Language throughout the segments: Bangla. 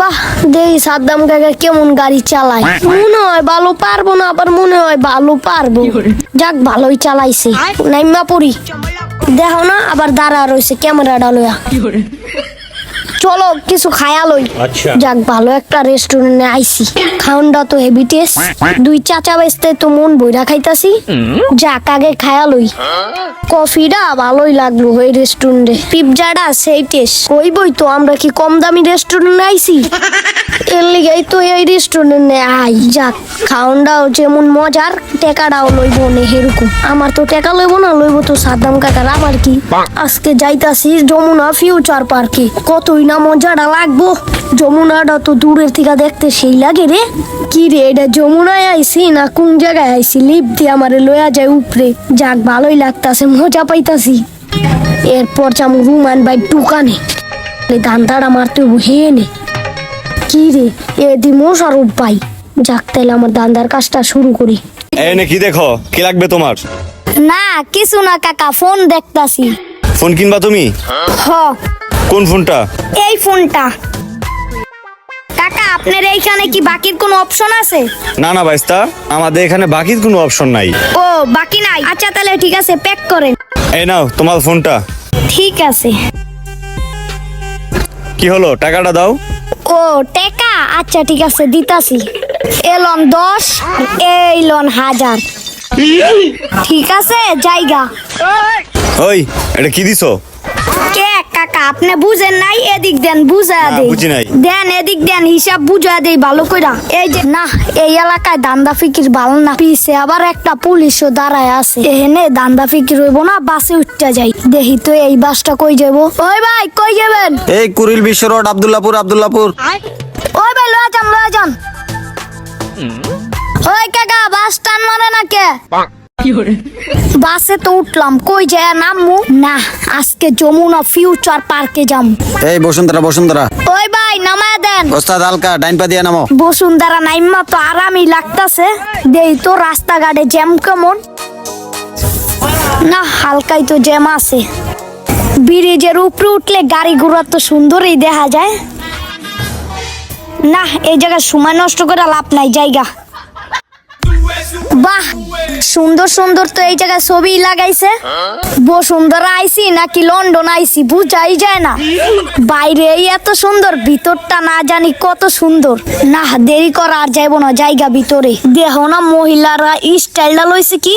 বাহ দেই সাদ্দাম কাকা কেমন গাড়ি চালায়। মনে হয় ভালো পারব না আবার মনে হয় ভালো পারব। যাক ভালোই চালাইছে। নাইমা পড়ি। দেখো না আবার দাঁড়া রয়েছে ক্যামেরাটা লইয়া চলো কিছু খায়া লই। আচ্ছা। যাক ভালো একটা রেস্টুরেন্টে আইছি। খাউনটা তো হেভি টেস্ট দুই চাচা বেচতে তো মন বইরা খাইতাছি। যাক আগে খায়া লই। কফিটা ভালোই লাগল ওই রেস্টুরেন্টে পিৎজাটা সেই টেস্ট ওই বই তো আমরা কি কম দামি রেস্টুরেন্টে আইছি? এর লিগেই তো এই রেস্টুরেন্টে আই। যাক খাউনটাও যেমন মজার টেকাটাও লইব নে এরকম আমার তো টেকা লইব না লইব তো সাদ্দাম কাকার। আবার কি? আজকে যাইতাছি যমুনা ফিউচার পার্কে কতই না মজাটা লাগবো। যমুনাটা তো দূরের থেকে দেখতে সেই লাগে রে। কি রে এটা যমুনায় আইসি না কোন জায়গায় আইসি লিপ দিয়ে আমারে লয়া যায় উপরে। যাক ভালোই লাগতাছে মজা পাইতাছি। এরপর যাম রুমান ভাই দোকানে। ধান্দাটা মারতে হে নে কি রে এ দি মোশারফ ভাই যাক তাইলে আমার দান্দার কাজটা শুরু করি। এই নে কি দেখো? কি লাগবে তোমার? না কিছু না কাকা ফোন দেখতাছি। ফোন কিনবা তুমি? হ। কোন ফোনটা? এই ফোনটা। কাকা আপনার এইখানে কি বাকির কোনো অপশন আছে? না না আমাদের এখানে বাকির কোনো অপশন নাই। ও বাকি নাই? আচ্ছা তাহলে ঠিক আছে প্যাক করেন। এই নাও তোমার ফোনটা। ঠিক আছে। কি হলো? টাকাটা দাও। ও টেকা? আচ্ছা ঠিক আছে দিতাছি। এলন দশ এই লন হাজার। ঠিক আছে জায়গা। ওই এটা কি দিছো? আপনি বুঝেন নাই এদিক দেন বুঝা দেই। বুঝি নাই। দেন এদিক দেন হিসাব বুঝা দেই ভালো কইরা। এই যে না এই এলাকায় দান্দা ফিকির ভালো না। পিছে আবার একটা পুলিশও দাঁড়ায় আছে। এখানে দান্দা ফিকির হইব না বাসে উঠতে যাই। দেখি তো এই বাসটা কই যাব। ওই ভাই কই যাবেন? এই কুরিল বিশ্ব রোড আবদুল্লাপুর আবদুল্লাপুর। ওই ভাই লয়া যান লয়া যান। ওই কাকা বাস টান মারে না কে? বাসে তো উঠলাম কই যায় নামমু না আজকে যমুনা ফিউচার পার্কে যাম। এই বসুন্ধরা বসুন্ধরা। ওই ভাই নামায় দেন। ওস্তাদ হালকা ডাইন পা দিয়ে নামো। বসুন্ধরা নাইমা তো আরামই লাগতাছে। দেই তো রাস্তাঘাটে জ্যাম কেমন। না হালকাই তো জ্যাম আছে। ব্রিজের উপরে উঠলে গাড়ি ঘোড়া তো সুন্দরই দেখা যায়। না এই জায়গায় সময় নষ্ট করে লাভ নাই জায়গা। বাহ সুন্দর সুন্দর তো এই জায়গায় ছবি লাগাইছে। বসুন্ধরা আইছি নাকি লন্ডন আইছি বুঝাই যায় না। বাইরে এই এত সুন্দর ভিতরটা না জানি কত সুন্দর। না দেরি করা আর যাইব না জায়গা ভিতরে। দেহ না মহিলারা স্টাইলটা লইছে কি?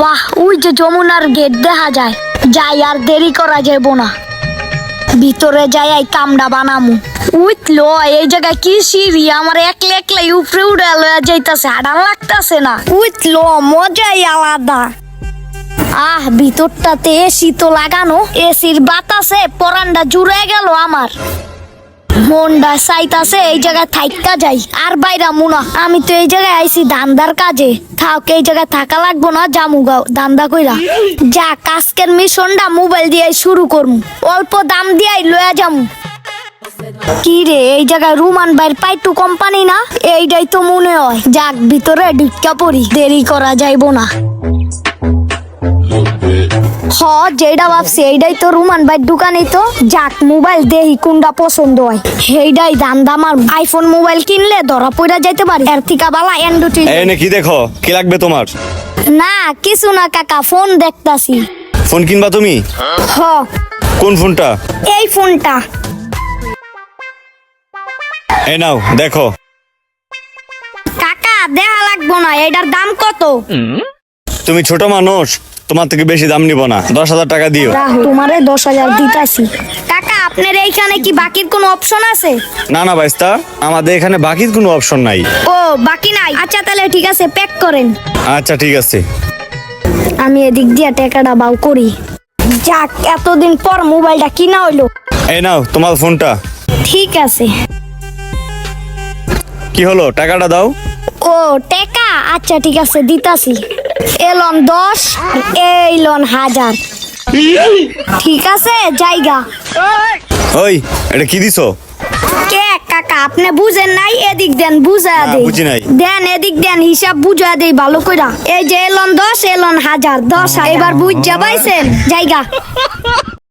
বাহ ওই যে যমুনার গেট দেখা যায়। যাই আর দেরি করা যাইব না। ভিতরে যাই, এই কামড়া বানামু। উঠল এই জায়গায় কি সিঁড়ি? আমার একলা একলাই উপরে উড়ে লয়া যাইতাছে হাডান লাগতাছে না। উঠল মজাই আলাদা। আহ, ভিতরটাতে এসি তো লাগানো, এসির বাতাসে পরানটা জুড়ে গেল আমার। মনটা চাইতাছে এই জায়গায় থাইকা যাই। আর বাইরা মুনা, আমি তো এই জায়গায় আইছি দান্দার কাজে। থাক, এই জায়গায় থাকা লাগবো না জামু গাও দান্দা কইরা। যা কাজকের মিশনটা মোবাইল দিয়ে শুরু করমু। অল্প দাম দিয়াই লয়া যামু। কি রে, এই জায়গায় রুমান বাইর পাইটু কোম্পানি না? এইটাই তো মনে হয়। যাক, ভিতরে ঢুকা পড়ি, দেরি করা যাইবো না। হ যেটা ভাবছি এইটাই তো রুমান ভাই দোকানে তো। যাক মোবাইল দেহি কোনটা পছন্দ হয়। সেইটাই দাম দাম আর আইফোন মোবাইল কিনলে ধরা পড়া যাইতে পারি। এর থেকে বালা এই নে কি দেখো? কি লাগবে তোমার? না কিছু না কাকা ফোন দেখতাছি। ফোন কিনবা তুমি? হ। কোন ফোনটা? এই ফোনটা। এই নাও দেখো। কাকা দেখা লাগবো না এটার দাম কত? তুমি ছোট মানুষ। তোমার থেকে বেশি দাম নিব না। দশ হাজার টাকা দিও। তোমারে দশ হাজার দিতাছি। কাকা আপনার এইখানে কি বাকির কোনো অপশন আছে? না না বাইস্তা আমাদের এখানে বাকির কোনো অপশন নাই। ও বাকি নাই? আচ্ছা তাহলে ঠিক আছে প্যাক করেন। আচ্ছা ঠিক আছে। আমি এদিক দিয়ে টাকাটা বাউ করি। যাক এতদিন পর মোবাইলটা কিনা হইল। এই নাও তোমার ফোনটা। ঠিক আছে। কি হলো টাকাটা দাও। ও টেকা? আচ্ছা ঠিক আছে দিতাছি। এলন দশ এই লন হাজার। ঠিক আছে জায়গা। ওই এটা কি দিছো? কে কাকা আপনি বুঝেন নাই এদিক দেন বুঝা দেই। বুঝি নাই। দেন এদিক দেন হিসাব বুঝা দেই ভালো কইরা। এই যে এলন দশ এলন হাজার দশ। এবার বুঝ যাবাইছেন জায়গা।